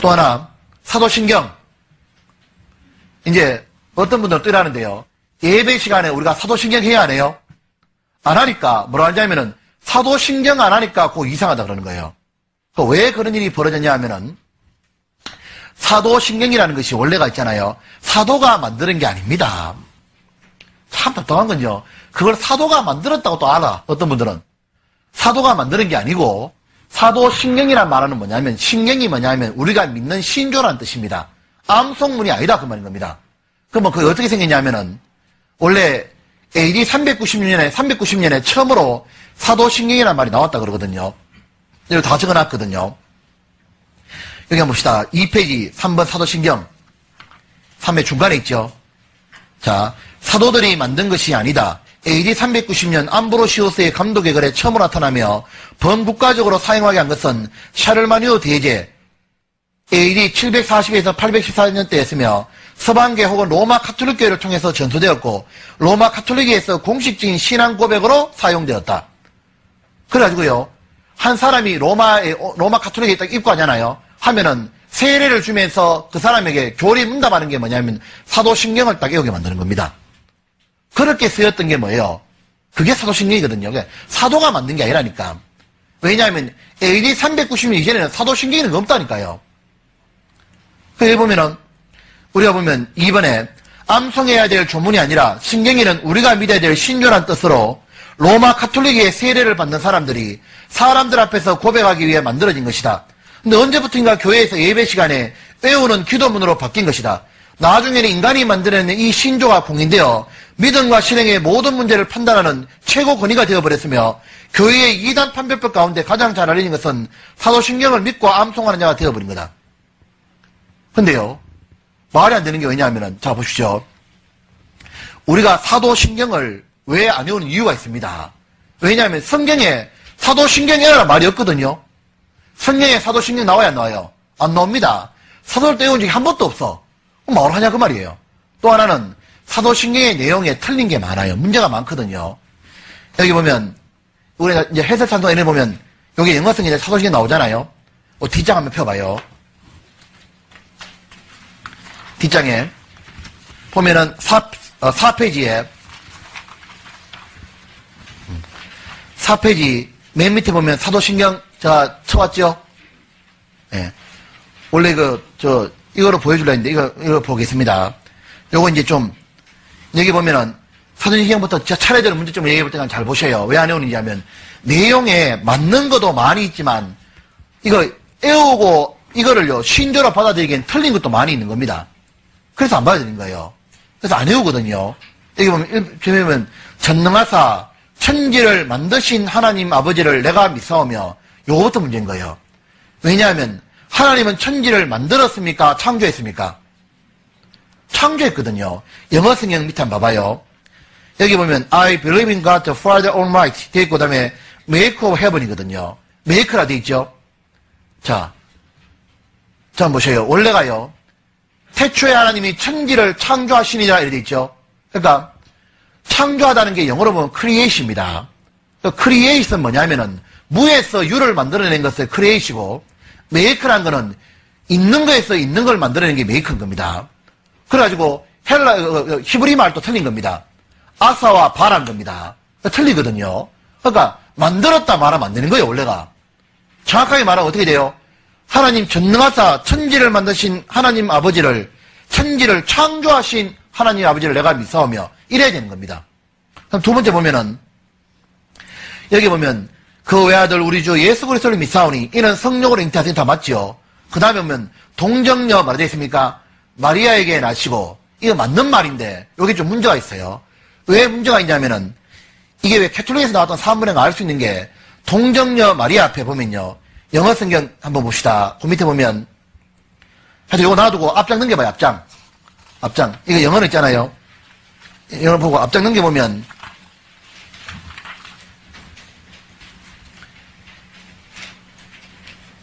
또 하나, 사도신경. 이제 어떤 분들은 뜨라는데요. 예배 시간에 우리가 사도신경 해야 하네요. 안 하니까 뭐라 하냐면은 사도신경 안 하니까 꼭 이상하다 그러는 거예요. 왜 그런 일이 벌어졌냐 하면은 사도신경이라는 것이 원래가 있잖아요. 사도가 만드는 게 아닙니다. 참 답답한 건요. 그걸 사도가 만들었다고 또 알아. 어떤 분들은. 사도가 만드는 게 아니고 사도신경이란 말은 뭐냐면 신경이 뭐냐면 우리가 믿는 신조라는 뜻입니다. 암송문이 아니다 그 말인 겁니다. 그러면 그게 어떻게 생겼냐면은 원래 AD 390년에 390년에 처음으로 사도신경이라는 말이 나왔다 그러거든요. 여기 다 적어놨거든요. 여기 한번 봅시다. 2페이지 3번 사도신경 3의 중간에 있죠. 자, 사도들이 만든 것이 아니다. AD 390년 암브로시오스의 감독의 글에 처음으로 나타나며 범국가적으로 사용하게 한 것은 샤를마니오 대제 AD 740에서 814년대였으며 서방계 혹은 로마 카톨릭교회를 통해서 전수되었고 로마 카톨릭에서 공식적인 신앙 고백으로 사용되었다. 그래가지고요 한 사람이 로마에 로마 카톨릭에 딱 입고하잖아요. 하면은 세례를 주면서 그 사람에게 교리 문답하는 게 뭐냐면 사도신경을 딱 외우게 만드는 겁니다. 그렇게 쓰였던 게 뭐예요? 그게 사도신경이거든요. 사도가 만든 게 아니라니까. 왜냐하면 AD 390년 이전에는 사도신경이 없다니까요. 그래 보면은 우리가 보면 이번에 암송해야 될 조문이 아니라 신경이는 우리가 믿어야 될 신조란 뜻으로 로마 카톨릭의 세례를 받는 사람들이 사람들 앞에서 고백하기 위해 만들어진 것이다. 근데 언제부턴가 교회에서 예배 시간에 외우는 기도문으로 바뀐 것이다. 나중에는 인간이 만들어낸 이 신조가 공인되어 믿음과 실행의 모든 문제를 판단하는 최고 권위가 되어버렸으며 교회의 이단 판별법 가운데 가장 잘 알려진 것은 사도신경을 믿고 암송하는 자가 되어버린 거다. 근데요, 말이 안 되는 게 왜냐하면, 자, 보시죠. 우리가 사도신경을 왜 안 외우는 이유가 있습니다. 왜냐하면 성경에 사도신경이라는 말이 없거든요. 성경에 사도신경 나와야 안 나와요? 안 나옵니다. 사도를 떼운 적이 한 번도 없어. 그럼 뭘 하냐 그 말이에요. 또 하나는 사도신경의 내용에 틀린 게 많아요. 문제가 많거든요. 여기 보면 우리가 이제 해설 찬송 이런 보면 여기 영어 성경에 사도신경 나오잖아요. 어, 뒷장 한번 펴봐요. 뒷장에 보면은 4, 어, 4페이지에 4페이지 맨 밑에 보면 사도신경 자 쳐왔죠? 예. 네. 원래 그 저 이거로 보여줄라 했는데 이거 이거 보겠습니다. 요거 이제 좀 여기 보면은 사도신경부터 차례대로 문제점을 얘기해 볼 때는 잘 보셔요. 왜 안 외우는지 하면 내용에 맞는 것도 많이 있지만 이거 애우고 이거를요 신조로 받아들이기엔 틀린 것도 많이 있는 겁니다. 그래서 안 받아들인 거예요. 그래서 안 외우거든요. 여기 보면 보면 전능하사 천지를 만드신 하나님 아버지를 내가 믿사오며 요거부터 문제인 거예요. 왜냐하면 하나님은 천지를 만들었습니까? 창조했습니까? 창조했거든요. 영어 성경 밑에 한번 봐봐요. 여기 보면 I believe in God the Father Almighty 되어 있고 그 다음에 make of heaven이거든요. make라 되어 있죠. 자, 자 보세요. 원래가요. 태초에 하나님이 천지를 창조하시니라 이렇게 되어 있죠. 그러니까 창조하다는 게 영어로 보면 create입니다. create은 뭐냐면은 무에서 유를 만들어낸 것을 create이고 make라는 거는 있는 거에서 있는 걸 만들어낸 게 make인 겁니다. 그래가지고 헬라 어, 어, 히브리 말도 틀린 겁니다. 아사와 바란 겁니다. 틀리거든요. 그러니까 만들었다 말하면 안 되는 거예요 원래가. 정확하게 말하면 어떻게 돼요? 하나님 전능하사 천지를 만드신 하나님 아버지를 천지를 창조하신 하나님 아버지를 내가 믿사오며 이래야 되는 겁니다. 그럼 두 번째 보면은 여기 보면 그 외아들 우리 주 예수 그리스도를 믿사오니 이는 성령으로 잉태하신 다 맞죠. 그 다음에 보면 동정녀 되어 있습니까? 마리아에게 낳으시고 이거 맞는 말인데 여기 좀 문제가 있어요. 왜 문제가 있냐면은 이게 왜 캐톨릭에서 나왔던 사물에 알수 있는 게 동정녀 마리아 앞에 보면요. 영어 성경 한번 봅시다. 그 밑에 보면 하여튼 이거 놔두고 앞장 넘겨봐요. 앞장. 앞장. 이거 영어는 있잖아요. 영어 보고 앞장 넘겨보면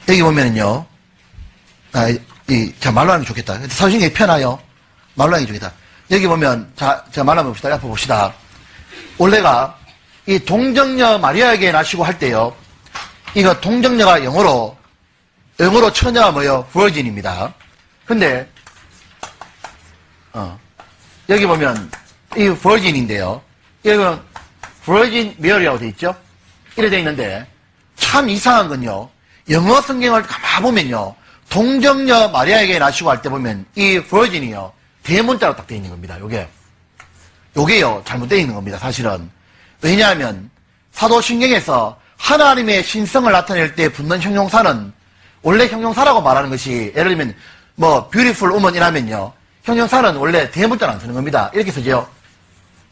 여기 보면은요. 아, 이, 자, 말로 하는 게 좋겠다. 사진이 편하요. 말로 하는 게 좋겠다. 여기 보면, 자, 자, 말로 한번 봅시다. 원래가 이 동정녀 마리아에게 나시고 할 때요. 이거 동정녀가 영어로 영어로 처녀가 뭐예요? virgin입니다. 근데, 어, 여기 보면, 이 virgin인데요. 여기 virgin Mary라고 돼 있죠? 이래 돼 있는데, 참 이상한 건요. 영어 성경을 가만 보면요. 동정녀 마리아에게 나시고 할 때 보면, 이 virgin이요. 대문자로 딱돼 있는 겁니다. 요게. 요게요. 잘못되어 있는 겁니다. 사실은. 왜냐하면, 사도신경에서 하나님의 신성을 나타낼 때 붙는 형용사는 원래 형용사라고 말하는 것이 예를 들면 뭐 beautiful woman이라면요. 형용사는 원래 대문자로 안 쓰는 겁니다. 이렇게 쓰죠.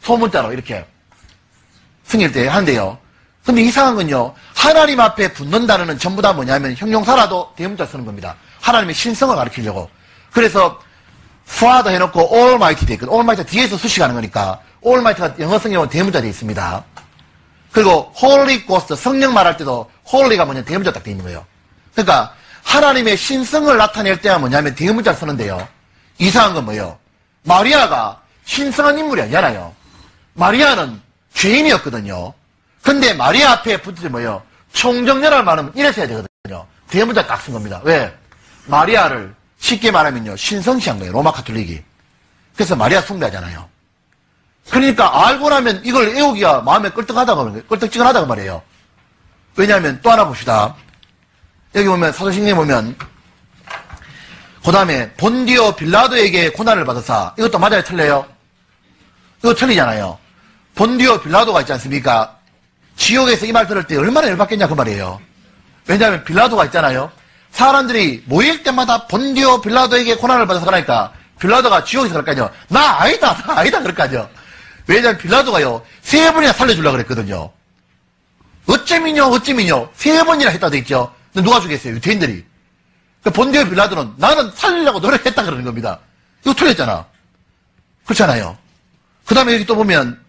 소문자로 이렇게 승일 때 하는데요. 근데 이상한 건요. 하나님 앞에 붙는 단어는 전부 다 뭐냐면 형용사라도 대문자 쓰는 겁니다. 하나님의 신성을 가리키려고. 그래서 father 해놓고 almighty 돼 있거든. almighty 뒤에서 수식하는 거니까 almighty가 영어 성경은 대문자 돼 있습니다. 그리고 Holy Ghost 성령 말할 때도 Holy가 뭐냐 대문자 딱 돼 있는 거예요. 그러니까 하나님의 신성을 나타낼 때가 뭐냐면 대문자 쓰는데요. 이상한 건 뭐예요? 마리아가 신성한 인물이 아니잖아요. 마리아는 죄인이었거든요. 근데 마리아 앞에 붙을 뭐예요? 총정렬할 말하면 이래서 해야 되거든요. 대문자 딱 쓴 겁니다. 왜? 마리아를 쉽게 말하면요. 신성시한 거예요. 로마 카톨릭이. 그래서 마리아 숭배하잖아요. 그러니까 알고 나면 이걸 애우기가 마음에 끌떡하다고 하는 거예요. 끌떡지근하다고 말이에요. 왜냐하면 또 하나 봅시다. 여기 보면 사도신경에 보면 그 다음에 본디오 빌라도에게 고난을 받아사 이것도 맞아요 틀려요? 이거 틀리잖아요. 본디오 빌라도가 있지 않습니까? 지옥에서 이 말 들을 때 얼마나 열받겠냐 그 말이에요. 왜냐하면 빌라도가 있잖아요. 사람들이 모일 때마다 본디오 빌라도에게 고난을 받아서 그러니까 빌라도가 지옥에서 그럴 거 아니에요. 나 아니다 나 아니다 그럴 거 아니에요. 왜냐하면 빌라도가요 세 번이나 살려주려고 그랬거든요. 어쩌면요 어쩌면요 세 번이나 했다 돼 있죠. 근데 누가 죽겠어요? 유태인들이. 그 본디오 빌라도는 나는 살리려고 노력했다 그러는 겁니다. 이거 틀렸잖아. 그렇잖아요. 그 다음에 여기 또 보면,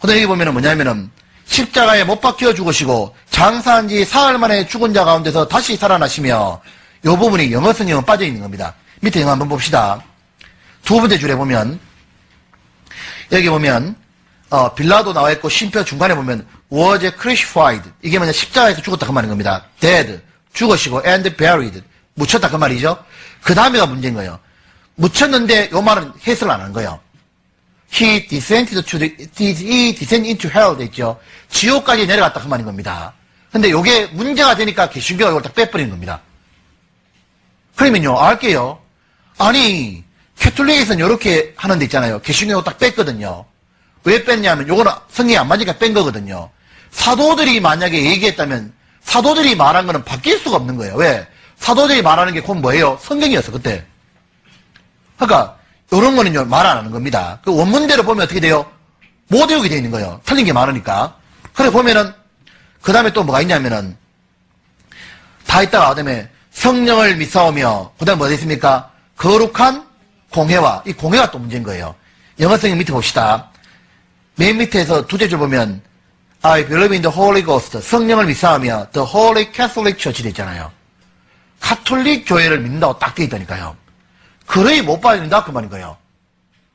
그 다음에 여기 보면은 뭐냐면은, 십자가에 못 박혀 죽으시고, 장사한 지 사흘 만에 죽은 자 가운데서 다시 살아나시며, 요 부분이 영어 성경은 빠져 있는 겁니다. 밑에 영어 한번 봅시다. 두 번째 줄에 보면, 여기 보면, 어, 빌라도 나와 있고, 심표 중간에 보면, was crucified. 이게 뭐냐, 십자가에서 죽었다 그 말인 겁니다. dead. 죽으시고, and buried. 묻혔다 그 말이죠. 그 다음에가 문제인 거예요. 묻혔는데, 요 말은 해석을 안 한 거예요. He descended to the, he descended into hell 돼 있죠. 지옥까지 내려갔다 그 말인 겁니다. 근데 요게 문제가 되니까 개신교가 이걸 딱 빼버린 겁니다. 그러면요, 알게요. 아니, 캐톨릭에서는 이렇게 하는 데 있잖아요. 개신교가 딱 뺐거든요. 왜 뺐냐면 요거는 성경이 안 맞으니까 뺀 거거든요. 사도들이 만약에 얘기했다면 사도들이 말한 거는 바뀔 수가 없는 거예요. 왜? 사도들이 말하는 게곧 뭐예요? 성경이었어, 그때. 그러니까 이런 거는요, 말 안 하는 겁니다. 그 원문대로 보면 어떻게 돼요? 못 외우게 돼 있는 거예요. 틀린 게 많으니까. 그래 보면은, 그 다음에 또 뭐가 있냐면은, 다 있다가, 그 다음에 성령을 믿사오며, 그 다음에 뭐가 있습니까? 거룩한 공회와, 이 공회가 또 문제인 거예요. 영어 성경 밑에 봅시다. 맨 밑에서 두째 줄 보면, I believe in the Holy Ghost. 성령을 믿사오며, the Holy Catholic Church 돼 있잖아요. 카톨릭 교회를 믿는다고 딱돼 있다니까요. 그러이 못 빠진다 그 말인 거예요.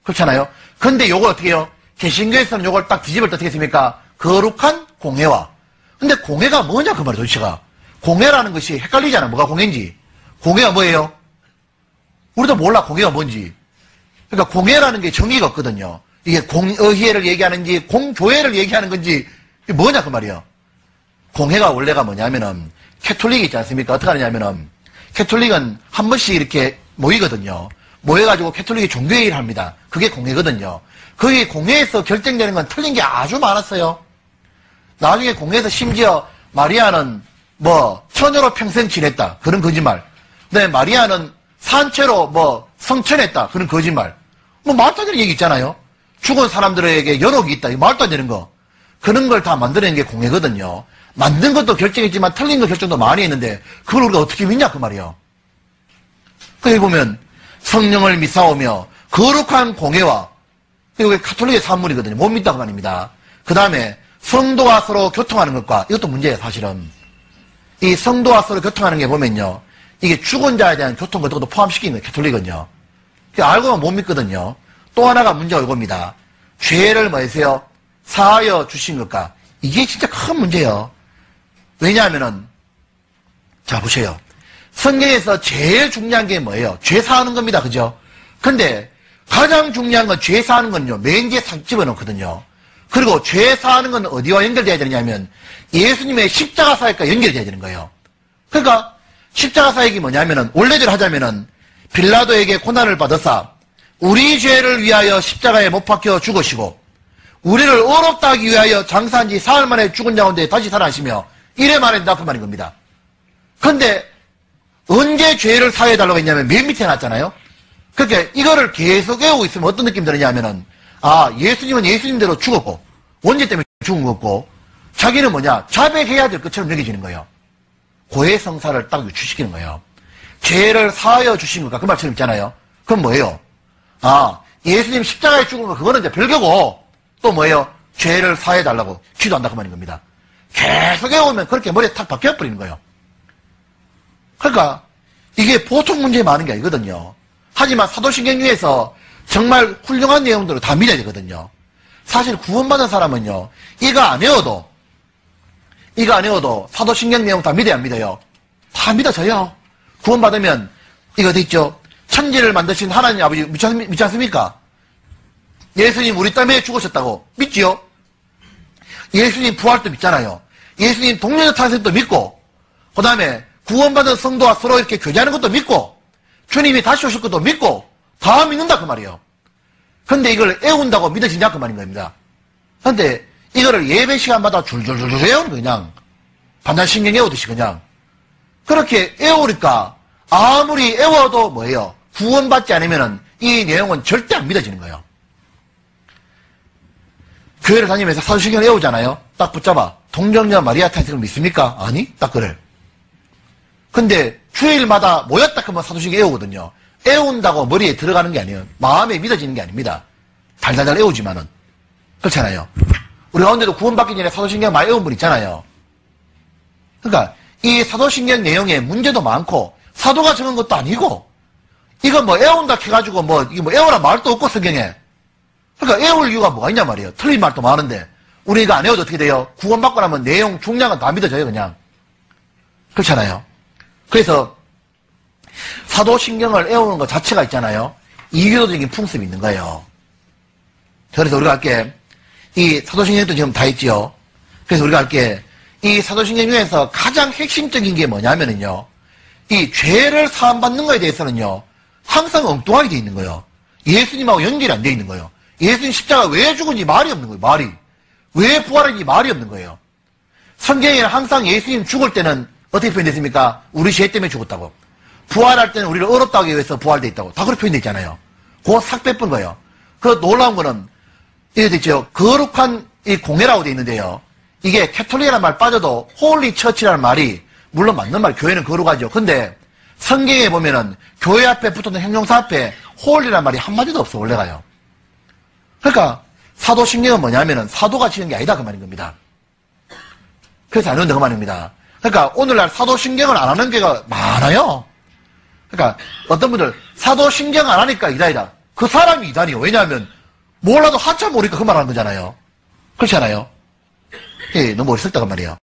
그렇잖아요. 근데 요걸 어떻게 해요? 개신교에서는 요걸 딱 뒤집을 때 어떻게 했습니까? 거룩한 공회와. 근데 공회가 뭐냐 그 말이에요 도대체가. 공회라는 것이 헷갈리잖아. 뭐가 공회인지. 공회가 뭐예요? 우리도 몰라 공회가 뭔지. 그러니까 공회라는 게 정의가 없거든요. 이게 공의회를 얘기하는지 공교회를 얘기하는 건지 뭐냐 그 말이에요. 공회가 원래가 뭐냐면은 캐톨릭이 있지 않습니까? 어떻게 하느냐면은 캐톨릭은 한 번씩 이렇게 모이거든요. 모여가지고 캐톨릭이 종교회의를 합니다. 그게 공회거든요. 거기 공회에서 결정되는 건 틀린 게 아주 많았어요. 나중에 공회에서 심지어 마리아는 뭐 처녀로 평생 지냈다. 그런 거짓말. 근데 마리아는 산채로 뭐 성천했다. 그런 거짓말. 뭐 말도 안 되는 얘기 있잖아요. 죽은 사람들에게 연옥이 있다. 이 말도 안 되는 거. 그런 걸 다 만들어낸 게 공회거든요. 만든 것도 결정했지만 틀린 거 결정도 많이 했는데 그걸 우리가 어떻게 믿냐 그 말이에요. 거기 보면 성령을 믿사오며 거룩한 공회와 이게 카톨릭의 산물이거든요. 못 믿다고 말입니다. 그 다음에 성도와 서로 교통하는 것과 이것도 문제예요 사실은. 이 성도와 서로 교통하는 게 보면요. 이게 죽은 자에 대한 교통 같은 것도 포함시키는 거예요. 캐톨릭은요. 알고 보면 못 믿거든요. 또 하나가 문제가 이겁니다. 죄를 뭐해서요? 사하여 주신 것과 이게 진짜 큰 문제예요. 왜냐하면은 자 보세요. 성경에서 제일 중요한 게 뭐예요? 죄 사하는 겁니다. 그죠? 근데 가장 중요한 건 죄 사하는 건요. 맨지에 싹 집어넣거든요. 그리고 죄 사하는 건 어디와 연결돼야 되느냐면 예수님의 십자가 사역과 연결돼야 되는 거예요. 그러니까 십자가 사역이 뭐냐면은 원래대로 하자면은 빌라도에게 고난을 받아서 우리 죄를 위하여 십자가에 못 박혀 죽으시고 우리를 어렵다 하기 위하여 장사한 지 사흘 만에 죽은 자운데 다시 살아나시며 이래 말한다 그 말인 겁니다. 근데 언제 죄를 사해달라고 했냐면 맨 밑에 놨잖아요. 그렇게 이거를 계속 외우고 있으면 어떤 느낌 드느냐면은 아 예수님은 예수님대로 죽었고 원죄 때문에 죽은 거고 자기는 뭐냐 자백해야 될 것처럼 여겨지는 거예요. 고해 성사를 딱 유추시키는 거예요. 죄를 사하여 주신 것과 그 말처럼 있잖아요. 그건 뭐예요? 아 예수님 십자가에 죽은 거 그거는 이제 별개고 또 뭐예요? 죄를 사해 달라고 기도한다 그 말인 겁니다. 계속 외우면 그렇게 머리에 탁 박혀 버리는 거예요. 그러니까 이게 보통 문제 많은 게 아니거든요. 하지만 사도신경 중에서 정말 훌륭한 내용들을 다 믿어야 되거든요. 사실 구원받은 사람은요, 이거 안 외워도, 이거 안 외워도 사도신경 내용 다 믿어야 안 믿어요? 다 믿어져요. 구원받으면, 이거 있죠? 천지를 만드신 하나님 아버지 믿지, 않- 믿지 않습니까? 예수님 우리 때문에 죽으셨다고 믿지요? 예수님 부활도 믿잖아요. 예수님 동료자 탄생도 믿고, 그 다음에 구원받은 성도와 서로 이렇게 교제하는 것도 믿고, 주님이 다시 오실 것도 믿고, 다 믿는다 그 말이에요. 근데 이걸 애운다고 믿어지냐 그 말인 겁니다. 근데 이거를 예배 시간마다 줄줄줄줄 외우는 거 그냥 반달신경 애우듯이 그냥 그렇게 애우니까 아무리 애워도 뭐예요? 구원받지 않으면은 이 내용은 절대 안 믿어지는 거예요. 교회를 다니면서 사도신경을 외우잖아요. 딱 붙잡아. 동정녀 마리아 탄생을 믿습니까? 아니? 딱 그래. 근데 주일마다 모였다 그러면 사도신경 외우거든요. 애운다고 머리에 들어가는 게 아니에요. 마음에 믿어지는 게 아닙니다. 달달달 애우지만은. 그렇잖아요. 우리 가운데도 구원받기 전에 사도신경 많이 애운 분 있잖아요. 그러니까 이 사도신경 내용에 문제도 많고 사도가 적은 것도 아니고 이거 뭐 애운다 해가지고 뭐 이게 뭐 애우라 말도 없고 성경에 그러니까 애울 이유가 뭐가 있냐 말이에요. 틀린 말도 많은데 우리가 안 애워도 어떻게 돼요? 구원받고 나면 내용 중량은 다 믿어져요 그냥 그렇잖아요. 그래서 사도신경을 애우는 것 자체가 있잖아요. 이교도적인 풍습이 있는 거예요. 그래서 우리가 할게 이 사도신경도 지금 다 있지요. 그래서 우리가 할게 이 사도신경 중에서 가장 핵심적인 게 뭐냐면은요. 이 죄를 사함받는 거에 대해서는요. 항상 엉뚱하게 돼 있는 거예요. 예수님하고 연결이 안 돼 있는 거예요. 예수님 십자가 왜 죽은지 말이 없는 거예요. 말이. 왜 부활했는지 말이 없는 거예요. 성경에는 항상 예수님 죽을 때는 어떻게 표현됐습니까? 우리 죄 때문에 죽었다고. 부활할 때는 우리를 어렵다고 하기 위해서 부활돼 있다고. 다 그렇게 표현되어 있잖아요. 그거 싹 빼뿐 거예요. 그 놀라운 거는 이게 됐죠. 거룩한 이 공예라고 돼 있는데요. 이게 캐톨릭이라는 말 빠져도 홀리 처치라는 말이 물론 맞는 말 교회는 거룩하죠. 근데 성경에 보면은 교회 앞에 붙었는 행정사 앞에 홀리라는 말이 한마디도 없어 원래가요. 그러니까 사도신경은 뭐냐면은 사도가 지은 게 아니다 그 말인 겁니다. 그래서 안 외운다 그 말입니다. 그러니까 오늘날 사도신경을 안 하는 게가 많아요. 그러니까 어떤 분들 사도신경 안 하니까 이다이다. 그 사람이 이다니요. 왜냐하면 몰라도 한참 모르니까 그 말 하는 거잖아요. 그렇지 않아요? 예, 너무 어리석다고 말이에요.